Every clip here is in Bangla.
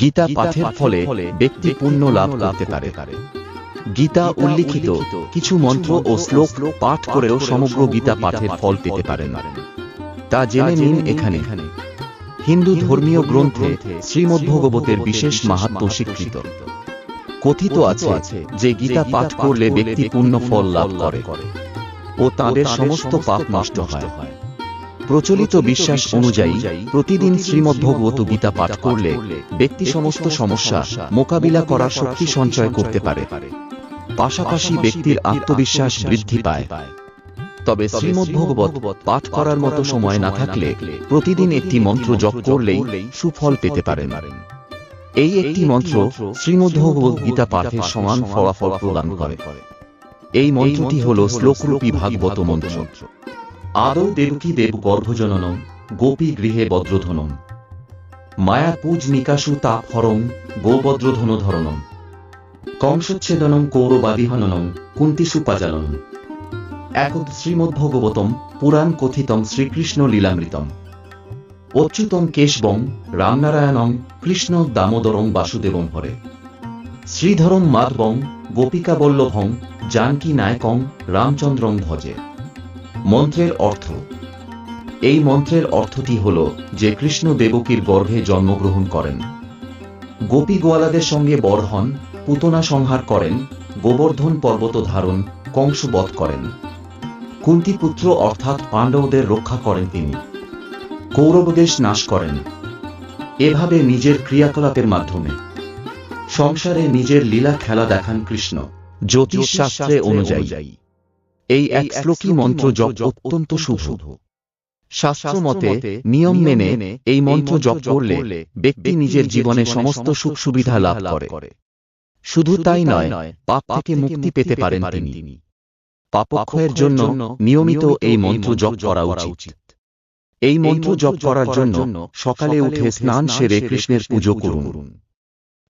গীতা পাঠের ফলে ব্যক্তি পুণ্য লাভ করতে পারে। গীতা উল্লিখিত কিছু মন্ত্র ও শ্লোক পাঠ করেও সমগ্র গীতা পাঠের ফল পেতে পারেন। তা জেনে নিন এখানে। হিন্দু ধর্মীয় গ্রন্থে শ্রীমদ্ভগবতের বিশেষ মাহাত্ম স্বীকৃত। কথিত আছে যে গীতা পাঠ করলে ব্যক্তি পূর্ণ ফল লাভ করে। ও তাদের সমস্ত পাপ নষ্ট হয়। প্রচলিত বিশ্বাস অনুযায়ী প্রতিদিন শ্রীমদ্ভগবত গীতা পাঠ করলে ব্যক্তি সমস্ত সমস্যা মোকাবিলা করার শক্তি সঞ্চয় করতে পারে। পাশাপাশি ব্যক্তির আত্মবিশ্বাস বৃদ্ধি পায়। তবে শ্রীমদ্ভগবত পাঠ করার মতো সময় না থাকলে প্রতিদিন একটি মন্ত্র জপ করলেই সুফল পেতে পারেন। এই একটি মন্ত্র শ্রীমদ্ভগবত গীতা পাঠের সমান ফলাফল প্রদান করে। এই মন্ত্রটি হল শ্লোকরূপী ভাগবত মন্ত্র। আদৌ দেবকী দেব গর্ভজননম, গোপী গৃহে বজ্রধনম মায়া পূজ নিকাশু তাপ হরং গোবজ্রধন ধরনম কংসচ্ছেদনম কৌরবাদিহননম কুন্তিসু পাজালনম একদ শ্রীমদ্ভগবতম পুরাণ কথিতম শ্রীকৃষ্ণ লীলামৃতম। অচ্যুতম কেশবং, রামনারায়ণং, কৃষ্ণ দামোদরং বাসুদেবং হরে। শ্রীধরম মাধবং গোপিকা বল্লভং জানকী নায়কং, রামচন্দ্রং ভজে। মন্ত্রের অর্থ। এই মন্ত্রের অর্থটি হল যে কৃষ্ণ দেবকীর গর্ভে জন্মগ্রহণ করেন। গোপী গোয়ালাদের সঙ্গে বড় হন, পুতনা সংহার করেন, গোবর্ধন পর্বত ধারণ কংস বধ করেন। কুন্তিপুত্র অর্থাৎ পাণ্ডবদের রক্ষা করেন তিনি। কৌরবদেশ নাশ করেন। এভাবে নিজের ক্রিয়াকলাপের মাধ্যমে। সংসারে নিজের লীলা খেলা দেখান কৃষ্ণ। জ্যোতিষ শাস্ত্রে অনুযায়ী। এই এক শ্লোকী মন্ত্র জপ অত্যন্ত শুভ। শাস্ত্র মতে নিয়ম মেনে এই মন্ত্র জপ করলে ব্যক্তি নিজের জীবনে সমস্ত সুখ সুবিধা লাভ করে। শুধু তাই নয় পাপ থেকে মুক্তি পেতে পারেন তিনি। পাপক্ষয়ের জন্য নিয়মিত এই মন্ত্র জপ করা উচিত। এই মন্ত্র জপ করার জন্য সকালে উঠে স্নান সেরে কৃষ্ণের পুজো করুন।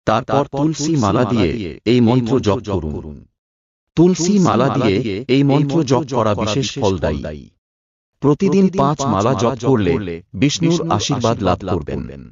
তারপর তুলসী মালা দিয়ে এই মন্ত্র জপ করুন। তুলসী মালা দিয়ে এই মন্ত্র জপ করা বিশেষ ফলদায়ী। প্রতিদিন পাঁচ মালা জপ করলে বিষ্ণুর আশীর্বাদ লাভ করবেন।